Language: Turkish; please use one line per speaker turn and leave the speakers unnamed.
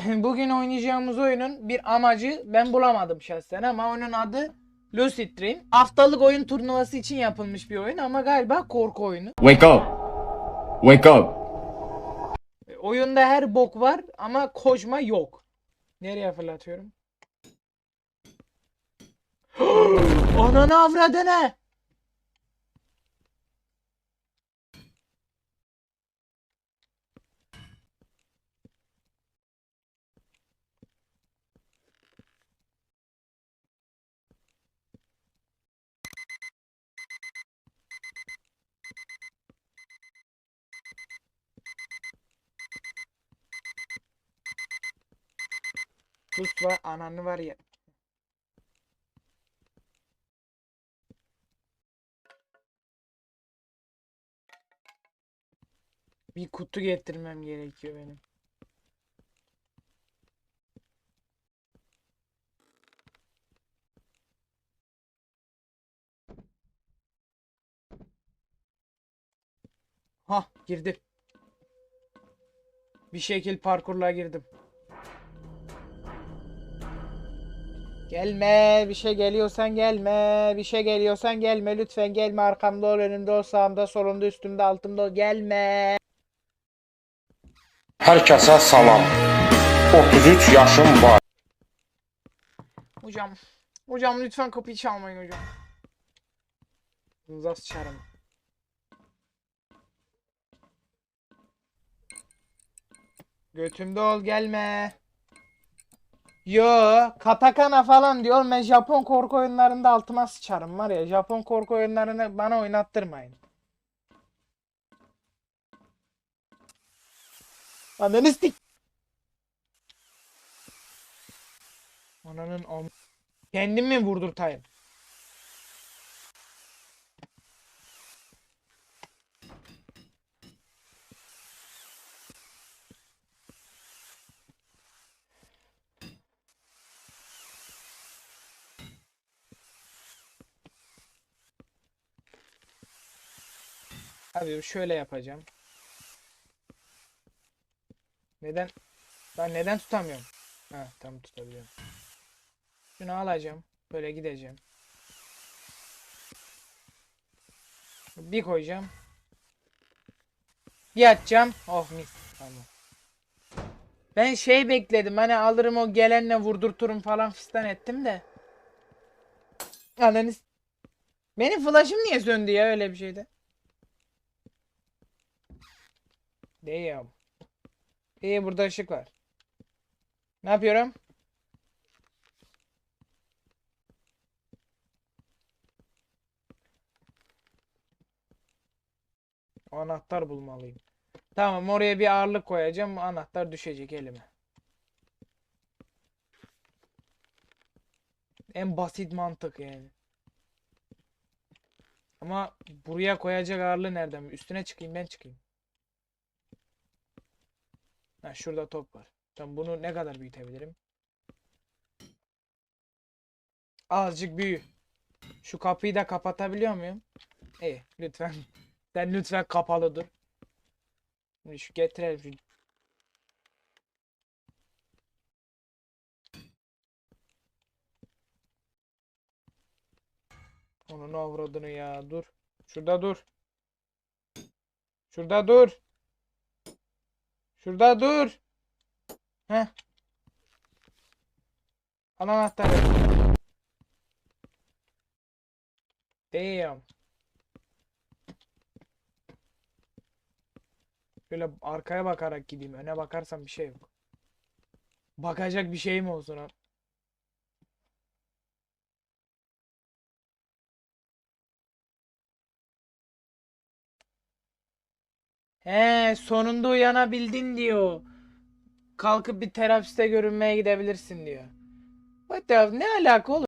bugün oynayacağımız oyunun bir amacı ben bulamadım şahsen ama oyunun adı Lucid Dream. Haftalık oyun turnuvası için yapılmış bir oyun ama galiba korku oyunu.
Wake up! Wake up!
E, Oyunda her bok var ama koşma yok. Nereye fırlatıyorum? Ananı avradını! Sus var ananı var ya. Bir kutu getirmem gerekiyor benim. Ha girdi. Bir şekil parkurla girdim. Gelme, bir şey geliyorsan gelme, bir şey geliyorsan gelme, lütfen gelme, arkamda ol, önümde ol, sağımda, solumda, üstümde, altımda ol, gelme.
Hər kəsə salam. 33 yaşım var.
Hocam, hocam lütfen kapıyı çalmayın hocam. Hınıza sıçarım. Götümde ol, gelme. Yo, katakana falan diyor. Ben Japon korku oyunlarında altıma sıçarım var ya. Japon korku oyunlarını bana oynattırmayın. Ananı sik. Ananın am... Kendim mi vurdurtayım? Abi şöyle yapacağım. Neden? Ben neden tutamıyorum? Ha tam tutabiliyorum. Şunu alacağım. Böyle gideceğim. Bir koyacağım. Bir atacağım. Oh mis. Tamam. Ben şey bekledim. Hani alırım o gelenle vurdurturum falan fistan ettim de. Ananı s- Benim flash'ım niye söndü ya öyle bir şeyde? Damn. İyi burada ışık var. Ne yapıyorum? Anahtar bulmalıyım. Tamam oraya bir ağırlık koyacağım. Anahtar düşecek elime. En basit mantık yani. Ama buraya koyacak ağırlığı nereden? Üstüne çıkayım ben çıkayım. Ha, şurada top var. Tamam bunu ne kadar büyütebilirim? Azıcık büyü. Şu kapıyı da kapatabiliyor muyum? İyi lütfen. Sen lütfen kapalı dur. Şimdi şu getirelim. Onun avradını ya dur. Şurada dur. Şurada dur. Şurada dur. Heh. Al anahtarı. Damn. Şöyle arkaya bakarak gideyim. Öne bakarsam bir şey yok. Bakacak bir şeyim olsun ha. He, sonunda uyanabildin diyor. Kalkıp bir terapiste görünmeye gidebilirsin diyor. What the ne alaka oğlum?